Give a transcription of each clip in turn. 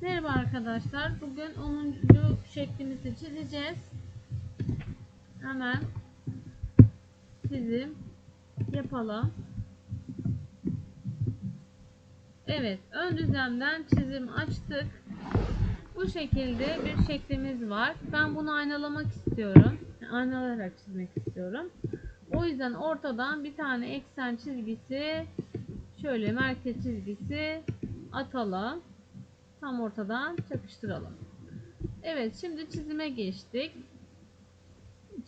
Merhaba arkadaşlar. Bugün 10. şeklimizi çizeceğiz. Hemen çizim yapalım. Evet, ön düzlemden çizim açtık. Bu şekilde bir şeklimiz var. Ben bunu aynalamak istiyorum. Aynalayarak çizmek istiyorum. O yüzden ortadan bir tane eksen çizgisi şöyle merkez çizgisi atalım. Tam ortadan çakıştıralım. Evet şimdi çizime geçtik.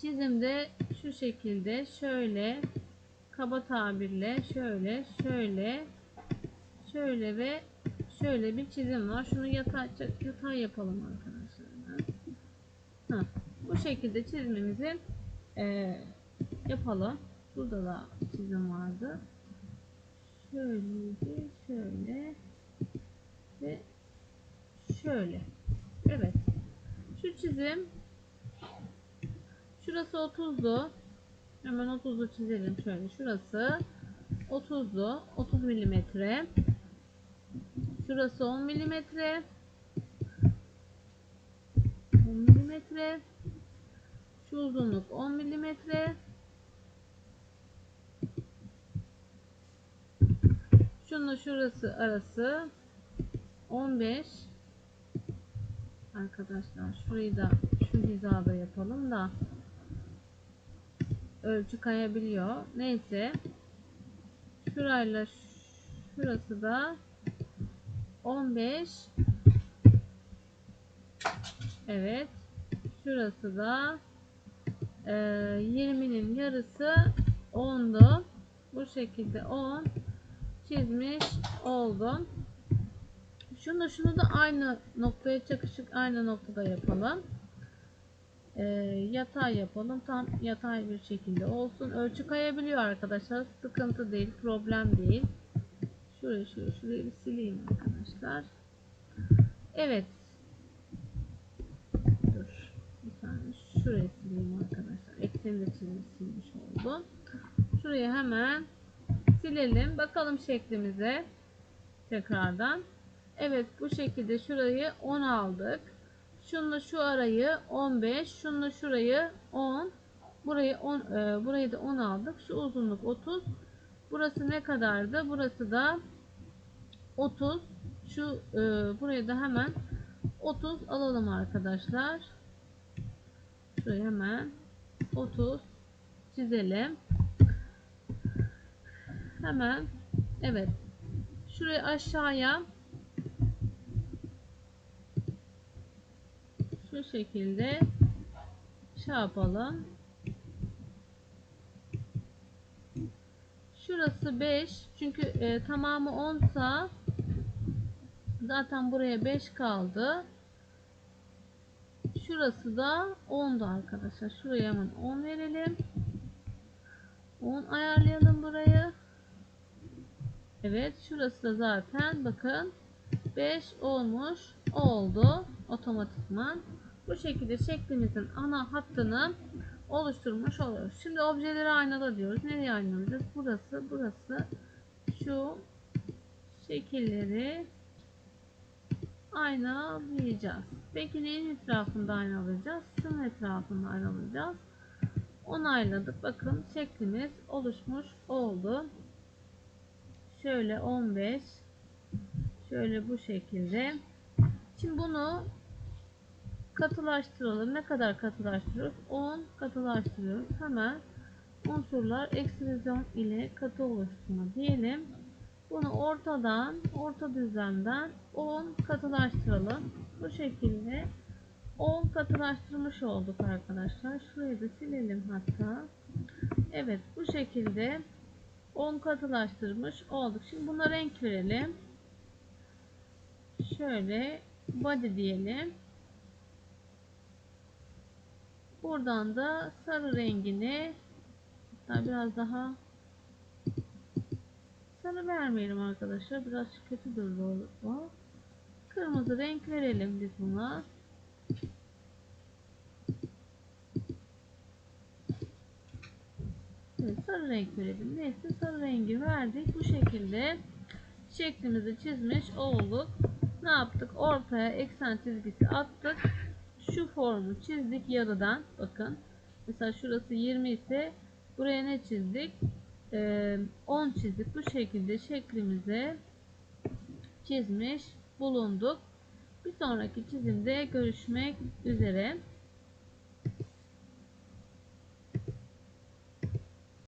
Çizimde şu şekilde şöyle kaba tabirle şöyle şöyle şöyle ve şöyle bir çizim var. Şunu yatay, yatay yapalım arkadaşlar. Bu şekilde çizimimizi e, yapalım. Burada da çizim vardı. Şöyleydi, şöyle ve şöyle. Evet. Şu çizim şurası 30'du. Hemen 30'u çizelim şöyle. Şurası 30'du. 30 milimetre. Şurası 10 milimetre. 10 milimetre. Şu uzunluk 10 milimetre. Şununla şurası arası 15 arkadaşlar. Şurayı da şu hizada yapalım da ölçü kayabiliyor. Neyse. Şurayla şurası da 15 evet. Şurası da e, 20'nin yarısı 10'du bu şekilde 10 çizmiş oldum şunu şunu da aynı noktaya çakışık aynı noktada yapalım. Ee, yatay yapalım. Tam yatay bir şekilde olsun. Ölçü kayabiliyor arkadaşlar. Sıkıntı değil. Problem değil. Şurayı şurayı şurayı bir sileyim arkadaşlar. Evet. Dur. Bir saniye. Şurayı sileyim arkadaşlar. Ekseni de silmiş oldum. Şurayı hemen silelim. Bakalım şeklimize. Tekrardan. Evet bu şekilde şurayı 10 aldık. Şunla şu arayı 15, şunla şurayı 10. Burayı 10 e, burayı da 10 aldık. Şu uzunluk 30. Burası ne kadardı? Burası da 30. Şu e, burayı da hemen 30 alalım arkadaşlar. Şurayı hemen 30 çizelim. Hemen evet. Şurayı aşağıya şu şekilde şey yapalım. Şurası 5. Çünkü e, tamamı 10 sa zaten buraya 5 kaldı. Şurası da 10'du arkadaşlar. Şuraya hemen 10 verelim. 10 ayarlayalım burayı. Evet. Şurası da zaten bakın 5 olmuş oldu otomatikman. Bu şekilde şeklimizin ana hattını oluşturmuş oluyoruz. Şimdi objeleri aynala diyoruz. Nereye aynalayacağız? Burası, burası. Şu şekilleri aynalayacağız. Peki neyin etrafında aynalayacağız? Şunun etrafında aynalayacağız. Onayladık. Bakın şeklimiz oluşmuş oldu. Şöyle 15 şöyle bu şekilde. Şimdi bunu katılaştıralım. Ne kadar katılaştırıyoruz? 10 katılaştırıyoruz. Hemen unsurlar ekstrizyon ile katı oluşturma diyelim. Bunu ortadan, orta düzlemden 10 katılaştıralım. Bu şekilde 10 katılaştırmış olduk arkadaşlar. Şurayı da silelim hatta. Evet bu şekilde 10 katılaştırmış olduk. Şimdi buna renk verelim. Şöyle body diyelim. Buradan da sarı rengini hatta biraz daha sarı vermeyelim arkadaşlar. Biraz kötü durdu o. Kırmızı renk verelim biz buna. Evet, sarı renk verelim. Neyse sarı rengi verdik. Bu şekilde şeklimizi çizmiş olduk. ne yaptık? Ortaya eksen çizgisi attık. Şu formu çizdik yarıdan. Bakın. Mesela şurası 20 ise buraya ne çizdik? Ee, 10 çizdik. Bu şekilde şeklimizi çizmiş bulunduk. Bir sonraki çizimde görüşmek üzere.